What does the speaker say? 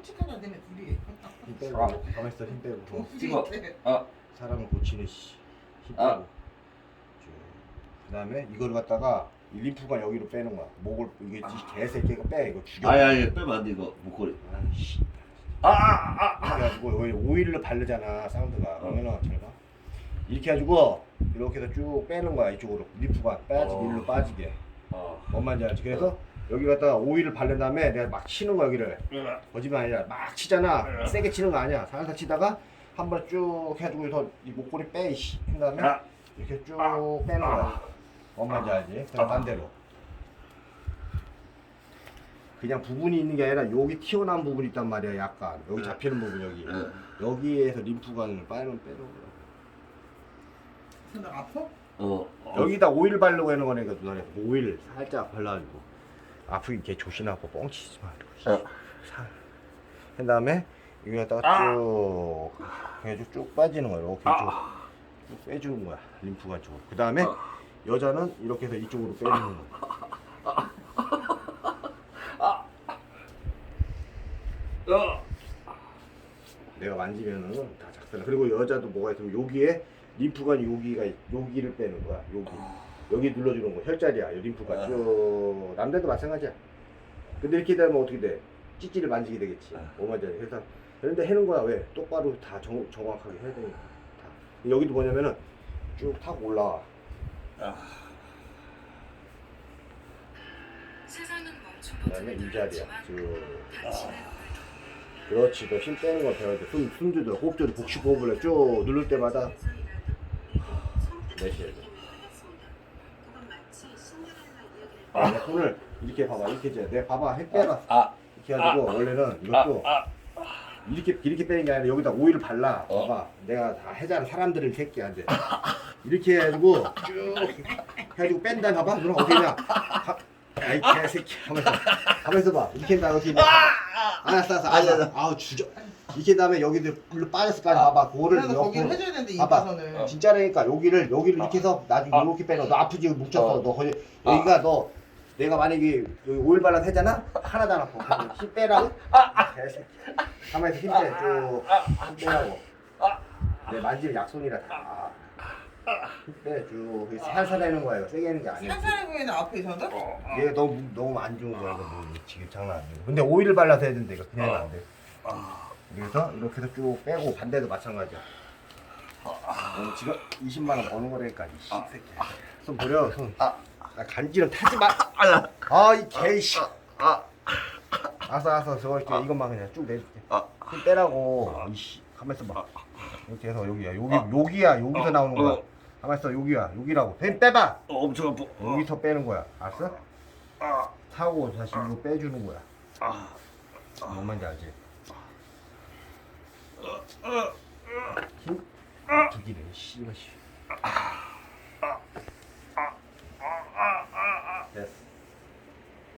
끔찍하다 너네 둘이 힘 빼고 가만히 있어 힘 빼고 어. 찍어. 둘이 아, 사람을 고치는 씨. 힘 아. 빼고 그 다음에 이걸 갖다가 이 림프관 여기로 빼는 거야 목을 이게 개새끼 이거 빼 이거 죽여 아니 아니 빼면 안 돼 이거 목걸이. 아이씨 아, 아, 아. 그래가지고 여기 오일을 바르잖아 사운드가 그러면은 잘 봐. 이렇게 해가지고 이렇게 해서 쭉 빼는 거야 이쪽으로 림프관 빠지게 어. 일로 빠지게 어. 뭔 말인지 알지? 그래서 여기 갖다가 오일을 바른 다음에 내가 막 치는 거야 여기를. 거짓말 아니라 막 치잖아. 세게 치는 거 아니야. 살살 치다가 한 번쭉 여기서 이 목걸이 빼 이씨. 한 다음에 아. 이렇게 쭉 빼는 거야. 뭔 말인지 알지? 그냥 반대로. 그냥 부분이 있는 게 아니라 여기 튀어나온 부분이 있단 말이야 약간. 여기 잡히는 부분 여기. 네. 여기에서 림프관을 빼는 빼는 거야. 생각 아파? 어. 여기다 오일 바르려고 하는 거니까 누나네 오일 살짝 발라가지고 아프긴 개 조심하고 뻥치지 마. 어. 살. 한 다음에 여기다가 쭉 해가지고 쭉 빠지는 거야. 이렇게 아. 쭉, 쭉 빼주는 거야. 림프관 쪽으로. 그 다음에 어. 여자는 이렇게 해서 이쪽으로 빼주는 거야. 어. 내가 만지면은 다 작살 나. 그리고 여자도 뭐가 있으면 여기에 림프관 여기가 여기를 빼는 거야. 여기 여기 눌러주는 거 혈자리야. 이 림프관 아. 쭉 남자도 마찬가지야. 근데 이렇게 되면 어떻게 돼? 찌찌를 만지게 되겠지. 아. 뭐만지 그래서 그런데 해는 거야 왜? 똑바로 다 정, 정확하게 해야 되니까. 다. 여기도 뭐냐면은 쭉 타고 올라와. 멈춘 그다음에 이 자리야. 쭉. 당신은 그렇지. 너 힘 빼는 거 배워야 돼. 숨, 숨 조절, 호흡 조절, 복식 호흡을 해. 쭉 누를 때마다 내쉬어야 돼. 내 손을 이렇게 봐봐. 이렇게 이제 내가 봐봐. 해 빼봐. 아. 이렇게 해가지고 원래는 이것도 아. 이렇게 이렇게 빼는 게 아니라 여기다 오일을 발라. 어. 봐봐. 내가 다 해잖아. 사람들을 새끼야 이제. 이렇게 해가지고 쭉 해가지고 뺀다. 봐봐. 누나 어떻게 냐 아이 개새끼. 가만있어. 가만있어 봐. 이렇게 한다. 어떻게 냐 알았어, 알았어. 알았어. 아우 주저. 이렇게 다음에 여기도 물로 빠졌을 거 아니야. 봐봐. 그거를 그래서 옆으로. 해줘야 되는데 봐봐. 이파선을 진짜라니까 여기를 여기를 이렇게 해서 나중에 아. 이렇게 빼너 너 아프지 뭉쳤어 어. 너 거기 여기가 너 내가 만약에 여기 오일 발라 세잖아? 하나도 안 아파 힘 빼라고? 개새끼. 가만히 있어 힘빼쭉힘 빼라고. 내 만지면 약손이라. 다 힘 빼 쭉. 살살 하는 이거 세게 하는 게 산산해 보이는 앞에 있어도? 얘 너무 너무 안 좋은 거야. 이거 뭐 지금 장난 아니고 근데 오일을 발라서 해야 된다 이거 그냥 하면 안 돼 그래서 이렇게 해서 쭉 빼고 반대도 마찬가지야. 너 지금 20만 원 버는 거라니까 이 새끼 손 버려 손. 아. 아, 간지럼 타지 마. 아. 아이 개씨. 아. 아서 아서 저거 이렇게 이것만 그냥 쭉 내줄게. 아. 힘 빼라고. 이씨. 가만 있어 봐. 이렇게 해서 여기야. 여기 아. 여기야. 여기서 어, 나오는 거야. 어. 가만 있어. 여기야. 여기라고. 힘 빼봐. 어, 엄청 아파. 어. 여기서 빼는 거야. 알았어? 아. 타고 다시 이거 빼주는 거야. 아. 뭔 말인지 알지? 어. 힘. 죽이네. 씨발 씨. Yes.